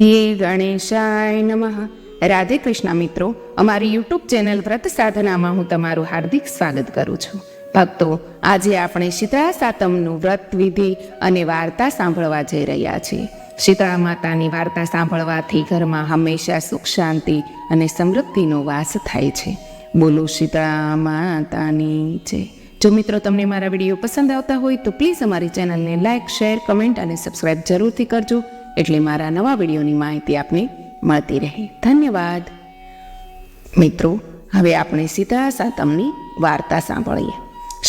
હે ગણેશાય નમઃ. રાધે કૃષ્ણ મિત્રો, અમારી યુટ્યુબ ચેનલ વ્રત સાધનામાં હું તમારું હાર્દિક સ્વાગત કરું છું. ભક્તો, આજે આપણે શીતળા સાતમનું વ્રત વિધિ અને વાર્તા સાંભળવા જઈ રહ્યા છીએ. શીતળા માતાની વાર્તા સાંભળવાથી ઘરમાં હંમેશા સુખ શાંતિ અને સમૃદ્ધિનો વાસ થાય છે. બોલો શીતળા માતાની છે જો મિત્રો તમને મારા વીડિયો પસંદ આવતા હોય તો પ્લીઝ અમારી ચેનલને લાઇક શેર, કમેન્ટ અને સબસ્ક્રાઈબ જરૂરથી કરજો. એટલે મારા નવા વિડીયોની માહિતી આપને મળતી રહે. ધન્યવાદ. મિત્રો, હવે આપણે સીતા સાતમની વાર્તા સાંભળીએ.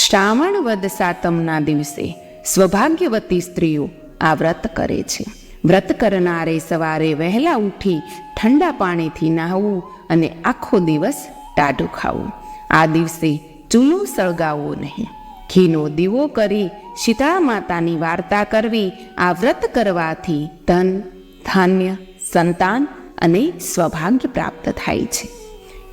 શ્રાવણ વદ સાતમના દિવસે સ્વભાગ્યવતી સ્ત્રીઓ આ વ્રત કરે છે. વ્રત કરનારે સવારે વહેલા ઉઠી ઠંડા પાણીથી નાહવું અને આખો દિવસ ટાઢું ખાવું. આ દિવસે ચૂલો સળગાવવો નહીં. ઘીનો દીવો કરી શીતળા માતાની વાર્તા કરવી આ વ્રત કરવાથી ધન, ધાન્ય, સંતાન અને સૌભાગ્ય પ્રાપ્ત થાય છે.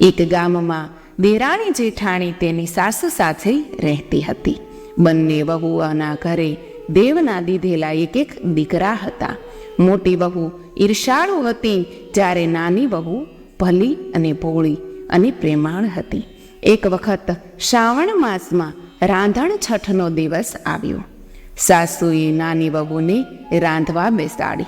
એક ગામમાં દેરાણી જેઠાણી તેની સાસુ સાથે રહેતી હતી. બંને વહુઓના ઘરે દેવના દીધેલા એક એક દીકરા હતા. મોટી વહુ ઈર્ષાળુ હતી જ્યારે નાની વહુ ભલી અને ભોળી અને પ્રેમાળ હતી. એક વખત શ્રાવણ માસમાં રાંધણ છઠનો દિવસ આવ્યો. સાસુએ નાની વહુને રાંધવા બેસાડી.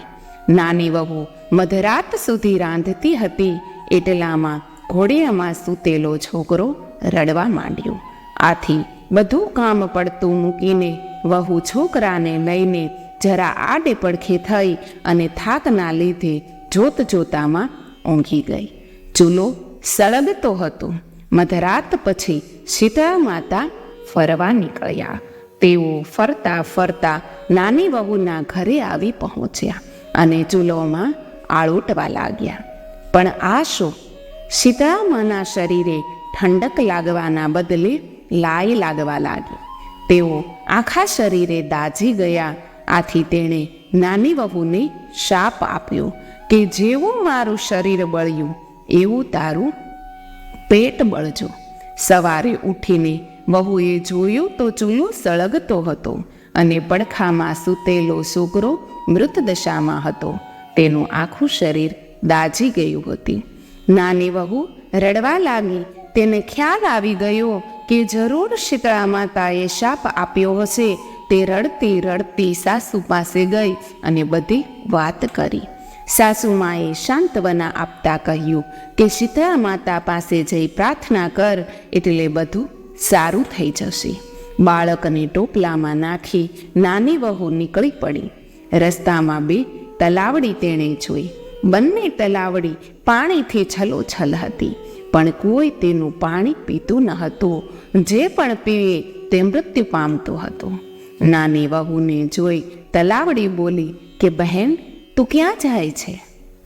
નાની વહુ મધરાત સુધી રાંધતી હતી, એટલામાં ઘોડિયામાં સૂતેલો છોકરો રડવા માંડ્યો. આથી બધું કામ પડતું મૂકીને વહુ છોકરાને લઈને જરા આડે પડખે થઈ અને થાકના લીધે જોત જોતામાં ઊંઘી ગઈ. ચૂલો સળગતો હતો. મધરાત પછી શીતળા માતા ફરવા નીકળ્યા તેઓ ફરતા ફરતા નાની વહુના ઘરે આવી પહોંચ્યા અને ચૂલોમાં આળોટવા લાગ્યા. પણ આ શું? શીતળામાના શરીરે ઠંડક લાગવાના બદલે લાય લાગવા લાગી. તેઓ આખા શરીરે દાઝી ગયા. આથી તેણે નાની વહુને શાપ આપ્યો કે જેવું મારું શરીર બળ્યું, એવું તારું પેટ બળજો. સવારે ઉઠીને વહુએ જોયું તો ચૂલો સળગતો હતો અને પડખામાં સૂતેલો છોકરો મૃતદશામાં હતો. તેનું આખું શરીર દાઝી ગયું હતું. નાની વહુ રડવા લાગી. તેને ખ્યાલ આવી ગયો કે જરૂર શીતળા માતાએ શાપ આપ્યો હશે. તે રડતી રડતી સાસુ પાસે ગઈ અને બધી વાત કરી. સાસુમાએ સાંત્વના આપતા કહ્યું કે શીતળા માતા પાસે જઈ પ્રાર્થના કર એટલે બધું સારું થઈ જશે. બાળકને ટોપલામાં નાખી નાની વહુ નીકળી પડી. રસ્તામાં બે તલાવડી તેણે જોઈ. બંને તલાવડી પાણીથી છલોછલ હતી, પણ કોઈ તેનું પાણી પીતું ન હતું. જે પણ પીએ તે મૃત્યુ પામતો હતો. નાની વહુને જોઈ તલાવડી બોલી કે, બહેન, તું ક્યાં જાય છે?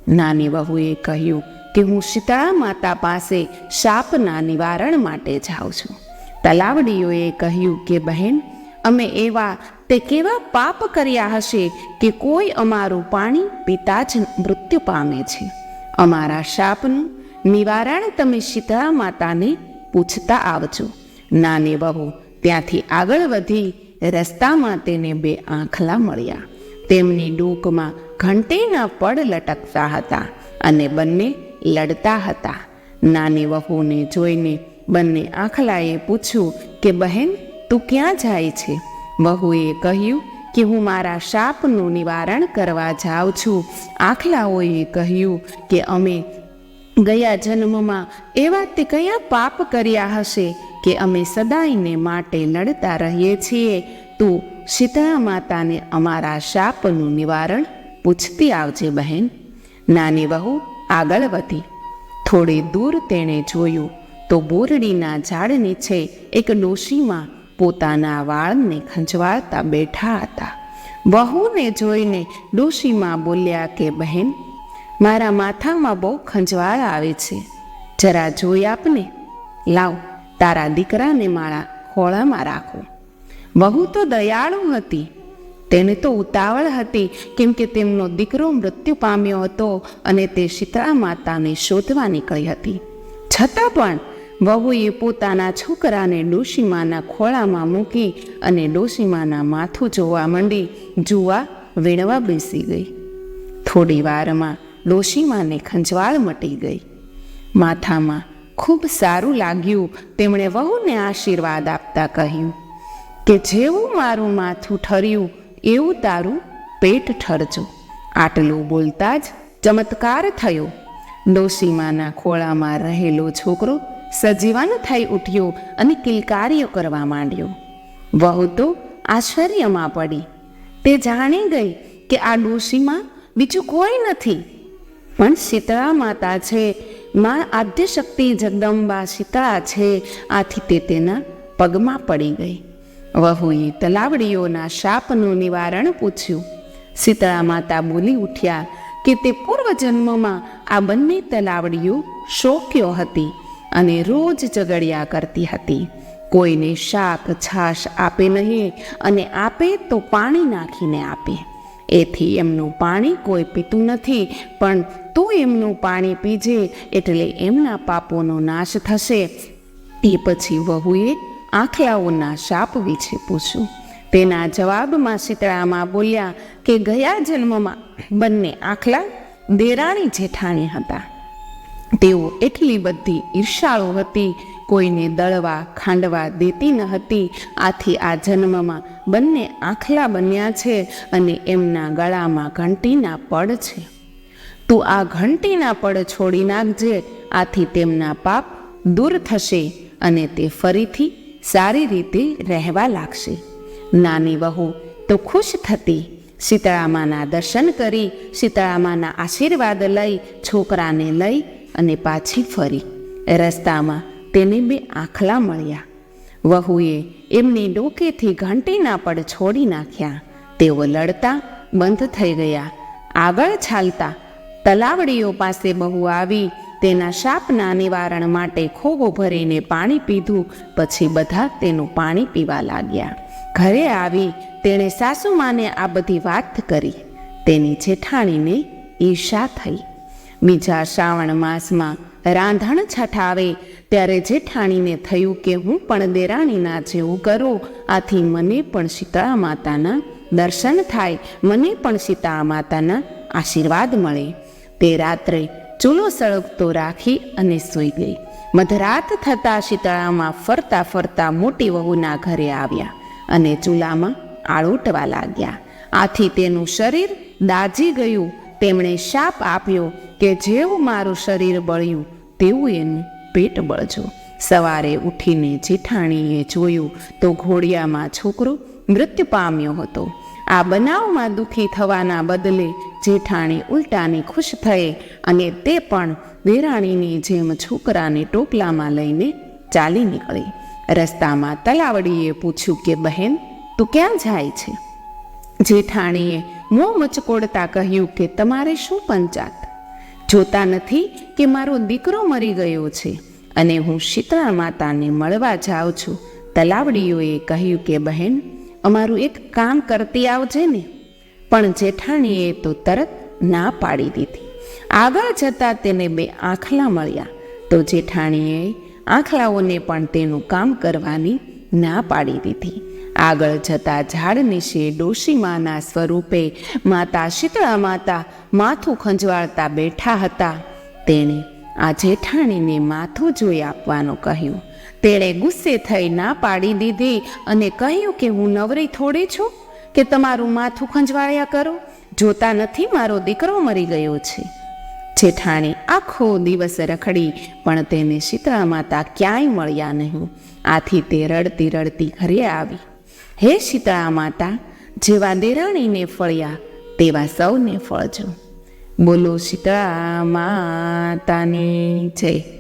નાની વહુએ કહ્યું કે, હું શીતળા માતા પાસે શાપના નિવારણ માટે જાઉં છું. તલાવડીઓએ કહ્યું કે, બહેન, અમે એવા તે કેવા પાપ કર્યા હશે કે કોઈ અમારું પાણી પીતા જ મૃત્યુ પામે છે. અમારા શાપનું નિવારણ તમે શીતળા માતાને પૂછતા આવજો. નાની વહુ, ત્યાંથી આગળ વધી રસ્તામાં તેને બે આંખલા મળ્યા. તેમની ડૂકમાં ઘંટીના પડ લટકતા હતા અને બંને લડતા હતા. નાની વહુને જોઈને બંને આખલાએ પૂછ્યું કે, બહેન, તું ક્યાં જાય છે? વહુએ કહ્યું કે, હું મારા શાપનું નિવારણ કરવા જાઉં છું. આખલાઓએ કહ્યું કે, અમે ગયા જન્મમાં એવા તે કયા પાપ કર્યા હશે કે અમે સદાયને માટે લડતા રહીએ છીએ? તું શીતળા માતાને અમારા શાપનું નિવારણ પૂછતી આવજે, બહેન. નાની વહુ આગળ વધી. થોડી દૂર તેણે જોયું તો બોરડીના ઝાડ નીચે એક ડોશીમાં પોતાના વાળને ખંજવાળતા બેઠા હતા. વહુને જોઈને ડોશીમાં બોલ્યા કે, બહેન, મારા માથામાં બહુ ખંજવાળ આવે છે. જરા જોઈ આપને? લાવ, તારા દીકરાને મારા ખોળામાં રાખો. વહુ તો દયાળુ હતી. તેને તો ઉતાવળ હતી કેમ કે તેમનો દીકરો મૃત્યુ પામ્યો હતો અને તે શીતળા માતાને શોધવા નીકળી હતી. છતાં પણ વહુએ પોતાના છોકરાને ડોશીમાના ખોળામાં મૂકી અને ડોશીમાના માથું જોવા માંડી જુવા વીણવા બેસી ગઈ. થોડી વારમાં ડોશીમાને ખંજવાળ મટી ગઈ. માથામાં ખૂબ સારું લાગ્યું, તેમણે વહુને આશીર્વાદ આપતા કહ્યું, કે જેવું મારું માથું ઠર્યું, એવું તારું પેટ ઠરજો. આટલું બોલતા જ ચમત્કાર થયો. ડોશીમાના ખોળામાં રહેલો છોકરો સજીવન થઈ ઉઠ્યો અને કિલકારીઓ કરવા માંડ્યો. વહુ તો આશ્ચર્યમાં પડી. તે જાણી ગઈ કે આ ડોશીમાં બીજું કોઈ નથી. પણ શીતળા માતા છે, માં આદ્યશક્તિ જગદંબા શીતળા છે, આથી તે તેના પગમાં પડી ગઈ. વહુએ તલાવડીઓના શાપનું નિવારણ પૂછ્યું. શીતળા માતા બોલી ઉઠ્યા કે તે પૂર્વજન્મમાં આ બંને તલાવડીઓ શોક્યો હતી. અને રોજ ઝઘડ્યા કરતી હતી. કોઈને શાક, છાશ આપે નહીં અને આપે તો પાણી નાખીને આપે. એથી એમનું પાણી કોઈ પીતું નથી, પણ તું એમનું પાણી પીજે એટલે એમના પાપોનો નાશ થશે. એ પછી વહુએ આખલાઓના શાપ વિશે પૂછ્યું. તેના જવાબમાં શીતળામાં બોલ્યા કે ગયા જન્મમાં બંને આખલા દેરાણી જેઠાણી હતા. તેઓ એટલી બધી ઈર્ષાળુ હતી, કોઈને દળવા, ખાંડવા દેતી ન હતી. આથી આ જન્મમાં બંને આખલા બન્યા છે અને એમના ગળામાં ઘંટીના પડ છે. તું આ ઘંટીના પડ છોડી નાખજે, આથી તેમના પાપ દૂર થશે અને તે ફરીથી સારી રીતે રહેવા લાગશે. નાની વહુ તો ખુશ થતી, શીતળામાના દર્શન કરી, શીતળામાના આશીર્વાદ લઈ, છોકરાને લઈ અને પાછી ફરી. રસ્તામાં તેને બે આખલા મળ્યા. વહુએ એમની ડોકેથી ઘંટીના પડ છોડી નાખ્યા. તેઓ લડતા બંધ થઈ ગયા. આગળ ચાલતા તલાવડીઓ પાસે બહુ આવી તેના શાપના નિવારણ માટે ખોબો ભરીને પાણી પીધું, પછી બધા તેનું પાણી પીવા લાગ્યા. ઘરે આવી તેણે સાસુમાને આ બધી વાત કરી. તેની જેઠાણીને ઈર્ષા થઈ. બીજા શ્રાવણ માસમાં રાંધણ છઠ આવે, ત્યારે જેઠાણીને થયું કે હું પણ દેરાણીના જેવું કરું. આથી મને પણ શીતળા માતાના દર્શન થાય, મને પણ સીતા માતાના આશીર્વાદ મળે. તે રાત્રે ચૂલો સળગતો રાખી અને સૂઈ ગઈ. મધરાત થતાં શીતળામાં ફરતા ફરતા મોટી વહુના ઘરે આવ્યા અને ચૂલામાં આળોટવા લાગ્યા. આથી તેનું શરીર દાજી ગયું. તેમણે શાપ આપ્યો કે જેવું મારું શરીર બળ્યું, તેવું એનું પેટ બળજો. સવારે ઉઠીને જેઠાણીએ જોયું તો ઘોડિયામાં છોકરો મૃત્યુ પામ્યો હતો. આ બનાવમાં દુઃખી થવાના બદલે જેઠાણી ઉલટાની ખુશ થઈ અને તે પણ વેરાણીની જેમ છોકરાને ટોપલામાં લઈને ચાલી નીકળી. રસ્તામાં તલાવડીએ પૂછ્યું કે, બહેન, તું ક્યાં જાય છે? જેઠાણીએ મોં મચકોડતા કહ્યું કે તમારે શું પંચાત? જોતા નથી કે મારો દીકરો મરી ગયો છે અને હું શીતળા માતાને મળવા જાઉં છું. તલાવડીઓએ કહ્યું કે, બહેન, અમારું એક કામ કરતી આવજે ને. પણ જેઠાણીએ તો તરત ના પાડી દીધી. આગળ જતાં તેને બે આંખલા મળ્યા. તો જેઠાણીએ આંખલાઓને પણ તેનું કામ કરવાની ના પાડી દીધી. આગળ જતા ઝાડ નીચે ડોશીમાના સ્વરૂપે માતા શીતળા માતા માથું ખંજવાળતા બેઠા હતા. તેણે આ જેઠાણીને માથું જોઈ આપવાનું કહ્યું, તેણે ગુસ્સે થઈ ના પાડી દીધી અને કહ્યું કે હું નવરી થોડી છું, કે તમારું માથું ખંજવાળ્યા કરો, જોતા નથી મારો દીકરો મરી ગયો છે. જેઠાણી આખો દિવસ રખડી, પણ તેને શીતળા માતા ક્યાંય મળ્યા નહીં. આથી તે રડતી રડતી ઘરે આવી. હે શીતળા માતા જેવા દેરાણીને ફળ્યા તેવા સૌને ફળજો. બોલો શીતળા માતાની જય.